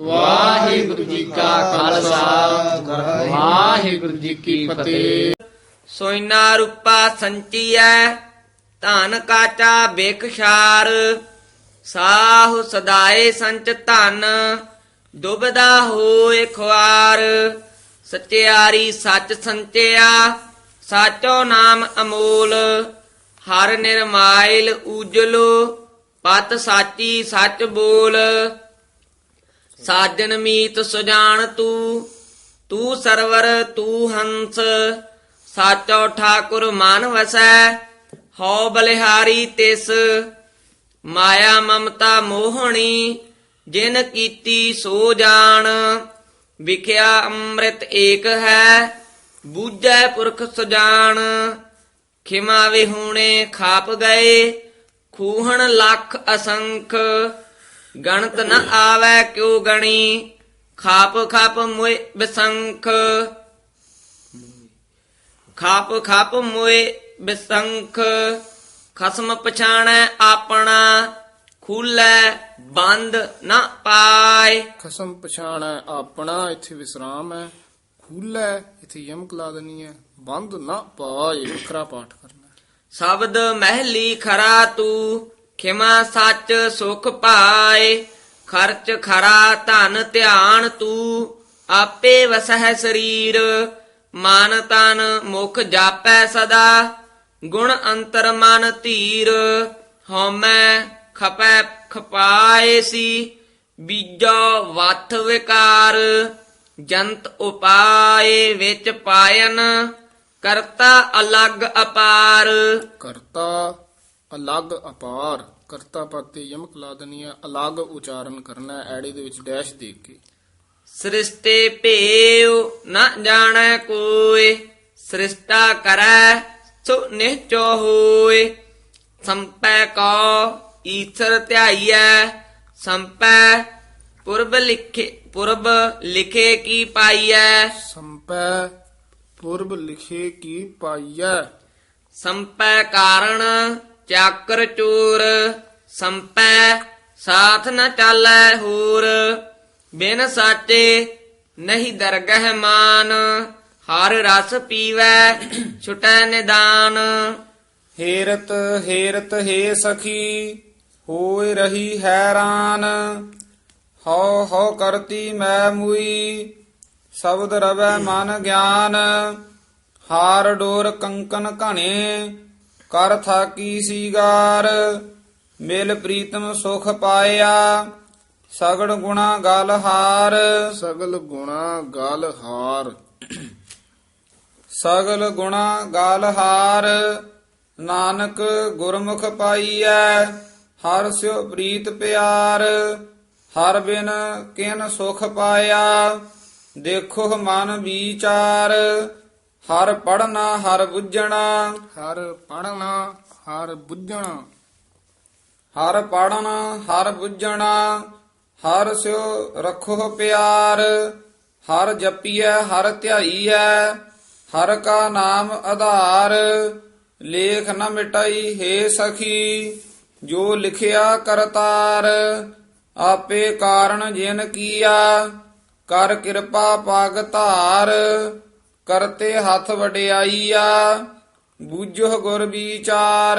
ਵਾਹਿਗੁਰੂ ਜੀ ਕਾ ਖਾਲਸਾ। ਵਾਹਿਗੁਰੂ ਜੀ ਕੀ ਫਤਿਹ। ਸੋਇਨਾ ਰੂਪਾ ਸੰਚੀਐ, ਧਨ ਕਾਚਾ ਬੇਖਸ਼ਾਰ। ਸਾਹੁ ਸਦਾਏ ਸੰਚ ਧਨ ਦੁਬਦਾ ਹੋਏ ਖੁਆਰ। ਸਚਿਆਰੀ ਸੱਚ ਸੰਚਿਆ, ਸਾਚੋ ਨਾਮ ਅਮੋਲ। ਹਰ ਨਿਰਮਾਇਲ ਉਜਲੋ ਪਤ ਸਾਚੀ ਸੱਚ ਬੋਲ। ਸਾਜਨ ਮੀਤ ਸੁਜਾਨ ਤੂੰ ਤੂੰ ਸਰਵਰ, ਤੂੰ ਹੰਸ। ਸਾਚੋ ਠਾਕੁਰ ਮਨ ਵਸੈ, ਹਉ ਬਲਿਹਾਰੀ ਤਿਸ। ਮਾਇਆ ਮਮਤਾ ਮੋਹਣੀ, ਜਿਨ ਕੀਤੀ ਸੋ ਜਾਣ। ਵਿਖਿਆ ਅੰਮ੍ਰਿਤ ਏਕ ਹੈ, ਬੂਝੈ ਪੁਰਖ ਸੁਜਾਨ। ਖਿਮਾ ਵਿਹੂਣੇ ਖਾਪ ਗਏ, ਖੂਹਣ ਲੱਖ ਅਸੰਖ। ਗਣਤ ਨ ਆਵੈ ਕਿਉ ਗਣੀ? ਖਾਪ ਖਾਪ ਮੋਇ ਬਿਸੰਖ। ਖਾਪ ਖਾਪ ਮੋਇ ਬਿਸੰਖ। ਖਸਮ ਪਛਾਣੈ ਆਪਣਾ ਖੁੱਲੈ ਬੰਦ ਨ ਪਾਏ। ਖਸਮ ਪਛਾਣੈ ਆਪਣਾ ਇੱਥੇ ਵਿਸਰਾਮ ਹੈ। ਖੂਲਾ ਇੱਥੇ ਯਮਕ ਲਾ ਦੇਣੀ ਹੈ। ਬੰਦ ਨਾ ਪਾਏ ਵੱਖਰਾ ਪਾਠ ਕਰਨਾ। ਸ਼ਬਦ ਮਹਿਲੀ ਖਰਾ ਤੂੰ ਖਿਮਾ ਸੱਚ ਸੁਖ ਪਾਏ, ਖਰਚ ਖਰਾ ਧਨ ਧਿਆਨ ਤੂੰ, ਆਪੇ ਵਸਹਿ ਸਰੀਰ, ਮਨ ਤਨ ਮੁਖ ਜਾਪੈ ਸਦਾ, ਗੁਣ ਅੰਤਰ ਮਨ ਧੀਰ, ਹਉਮੈ ਖਪੈ ਖਪਾਏ ਸੀ, ਬੀਜੋ ਵਥ ਵਿਕਾਰ, ਜੰਤ ਉਪਾਏ ਵਿੱਚ ਪਾਇਨ, ਕਰਤਾ ਅਲੱਗ ਅਪਾਰ। ਕਰਤਾ ਅਲੱਗ ਅਪਾਰ ਕਰਤਾ ਪਾਤੇ ਯਮਕ ਲਾ ਦੇਣੀ ਹੈ ਅਲੱਗ ਉਚਾਰਨ ਕਰਨਾ ਹੈ, ਐੜੇ ਦੇ ਵਿੱਚ ਡੈਸ਼ ਦੇ ਕੇ। ਸ੍ਰਿਸ਼ਟੇ ਭੇਉ ਨ ਜਾਣੈ ਕੋਇ ਸ੍ਰਿਸ਼ਟਾ ਕਰੈ ਸੋ ਨਿਹਚੋ ਹੋਇ। ਸੰਪੈ ਕੋ ਈਸ਼ਰ ਧਿਆਈਐ ਸੰਪੈ ਪੁਰਬ ਲਿਖੇ ਪੁਰਬ ਲਿਖੇ ਕੀ ਪਾਈਐ। ਸੰਪੈ ਪੁਰਬ ਲਿਖੇ ਕੀ ਪਾਈਐ? ਸੰਪੈ ਕਾਰਣ ਚਾਕਰ ਚੂਰ, ਸੰਪੈ, ਸਾਥ ਨ ਚਾਲੈ ਹੋਰ। ਬਿਨ ਸਾਚੇ ਨਹੀਂ ਦਰਗਹਿ ਮਾਨ, ਹਰ ਰਸ ਪੀਵੈ ਛੁਟੈ ਨਿਦਾਨ। ਹੇਰਤ ਹੇਰਤ ਹੇ ਸਖੀ ਹੋਏ ਰਹੀ ਹੈਰਾਨ। ਹਉ ਹਉ ਕਰਤੀ ਮੈਂ ਮੁਈ, ਸ਼ਬਦ ਰਵੈ ਮਨ ਗਿਆਨ। ਹਾਰ ਡੋਰ ਕੰਕਨ ਘਣੇ ਕਰ ਥਾਕੀ ਸੀਗਾਰ ਮਿਲ ਪ੍ਰੀਤਮ ਸੁਖ ਪਾਇਆ ਸਗੜ ਗੁਣਾ ਗਲ ਹਾਰ। ਸਗਲ ਗੁਣਾ ਗਲ ਹਾਰ। ਸਗਲ ਗੁਣਾ ਗਾਲ ਹਾਰ ਨਾਨਕ ਗੁਰਮੁਖ ਪਾਈਐ ਹਰ ਸਿਉ ਪ੍ਰੀਤ ਪਿਆਰ। ਹਰ ਬਿਨ ਕਿਨ ਸੁਖ ਪਾਇਆ ਦੇਖੋ ਮਨ ਵਿਚਾਰ। ਹਰ ਪੜਨਾ ਹਰ ਬੁੱਝਣਾ। ਹਰ ਪੜਨਾ ਹਰ ਬੁੱਝਣਾ। ਹਰ ਪੜਨਾ ਹਰ ਬੁੱਝਣਾ। ਹਰ ਸਿਉ ਰਖੋ ਪਿਆਰ। ਹਰ ਜਪੀਐ ਹਰ ਧਿਆਈਐ। ਹਰ ਕਾ ਨਾਮ ਆਧਾਰ। ਲੇਖ ਨ ਮਿਟਾਈ ਹੈ ਸਖੀ। ਜੋ ਲਿਖਿਆ ਕਰਤਾਰ ਆਪੇ ਕਾਰਨ ਜਿਨ ਕੀਆ। ਕਰ ਕਿਰਪਾ ਪਗ ਧਾਰ। ਕਰਤੇ ਹੱਥ ਵਡਿਆਈਆ ਬੂਝੋ ਗੁਰ ਵਿਚਾਰ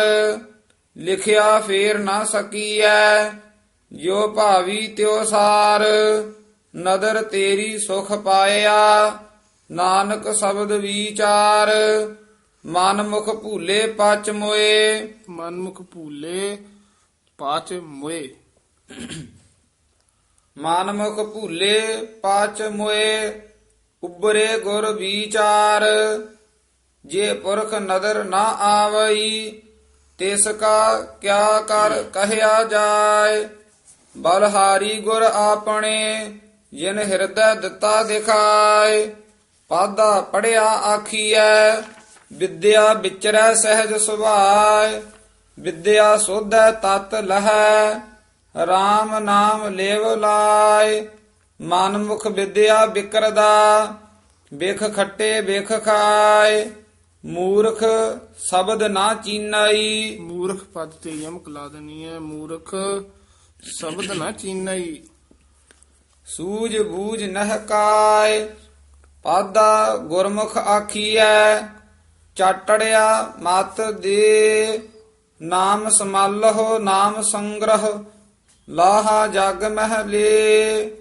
ਲਿਖਿਆ ਫੇਰ ਨਾ ਸਕੀਐ ਜੋ ਭਾਵੀ ਤਿਉ ਸਾਰ ਨਦਰ ਤੇਰੀ ਸੁਖ ਪਾਇਆ ਨਾਨਕ ਸ਼ਬਦ ਵਿਚਾਰ ਮਨ ਮੁਖ ਭੂਲੇ ਪਚ ਮੋਏ। ਮਨਮੁਖ ਭੂਲੇ ਪਾਚ ਮੋਏ। ਮਨ ਮੁਖ ਭੂਲੇ ਪਚ ਮੋਏ। ਉਬਰੇ ਗੁਰ ਵਿਚਾਰ, ਜੇ ਪੁਰਖ ਨਦਰ ਨਾ ਆਵਈ, ਤਿਸ ਕਾ ਕਿਆ ਕਰ ਕਹਿਆ ਜਾਏ? ਬਲਹਾਰੀ ਗੁਰ ਆਪਣੇ, ਜਿਨ ਹਿਰਦੈ ਦਿੱਤਾ ਦਿਖਾਏ, ਪਾਦਾ ਪੜਿਆ ਆਖੀਐ, ਵਿਦਿਆ ਵਿਚਰੈ ਸਹਿਜ ਸੁਭਾਏ, ਵਿਦਿਆ ਸੋਧੈ ਤਤ ਲਹੈ RAM ਨਾਮ ਲੇਵ ਲਾਇ ਮਨ ਮੁਖ ਵਿਦਿਆ ਬਿਕਰਦਾ ਬਿਖ ਖੱਟੇ ਬਿਖ ਖਾਏ ਮੂਰਖ ਸ਼ਬਦ ਨਾ ਚੀਨਾਈ। ਮੂਰਖ ਪਦ ਤੇ ਯਮਕ ਲਾ ਦੇਣੀ ਹੈ ਮੂਰਖ ਸ਼ਬਦ ਨਾ ਚੀਨਾਈ। ਸੂਝ ਬੂਝ ਨਹਿ ਕਾਇ ਪਾਦਾ ਗੁਰਮੁਖ ਆਖੀਐ ਚਾਟੜਿਆ ਮਤ ਦੇ। ਨਾਮ ਸਮਾਲਹੁ ਨਾਮ ਸੰਗ੍ਰਹ ਲਾਹਾ ਜਗ ਮਹਲੇ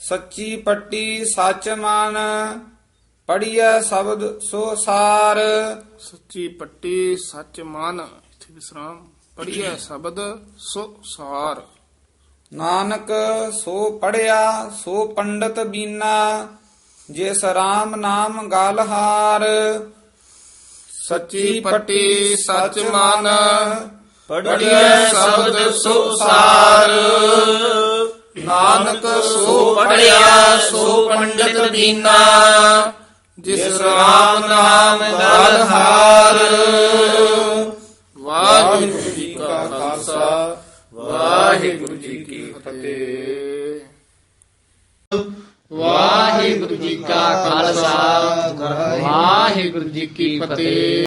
ਸੱਚੀ ਪੱਟੀ ਸੱਚ ਮਨ ਪੜੀਐ ਸ਼ਬਦ ਸੋ ਸਾਰ। ਸੱਚੀ ਪੱਟੀ ਸੱਚ ਮਨ ਇੱਥੇ ਵਿਸਰਾਮ ਪੜੀਐ ਸ਼ਬਦ ਸੋ ਸਾਰ। ਨਾਨਕ ਸੋ ਪੜਿਆ ਸੋ ਪੰਡਤ ਬੀਨਾ ਜਿਸ ਰਾਮ ਨਾਮ ਗਾਲਹਾਰ ਸੱਚੀ ਪੱਟੀ ਸੱਚ ਮਨ ਪੜਿਐ ਸ਼ਬਦ ਸੋ ਸਾਰ। ਨਾਨਕ ਸੋ ਪੜਿਆ, ਸੋ ਪੰਡਿਤ ਦੀਨਾ, ਜਿਸ ਰਾਮ ਨਾਮ ਗਲ ਹਾਰ। ਵਾਹਿਗੁਰੂ ਜੀ ਕਾ ਖਾਲਸਾ, ਵਾਹਿਗੁਰੂ ਜੀ ਕੀ ਫਤਿਹ। ਵਾਹਿਗੁਰੂ ਜੀ ਕਾ ਖਾਲਸਾ, ਵਾਹਿਗੁਰੂ ਜੀ ਕੀ ਫਤਿਹ।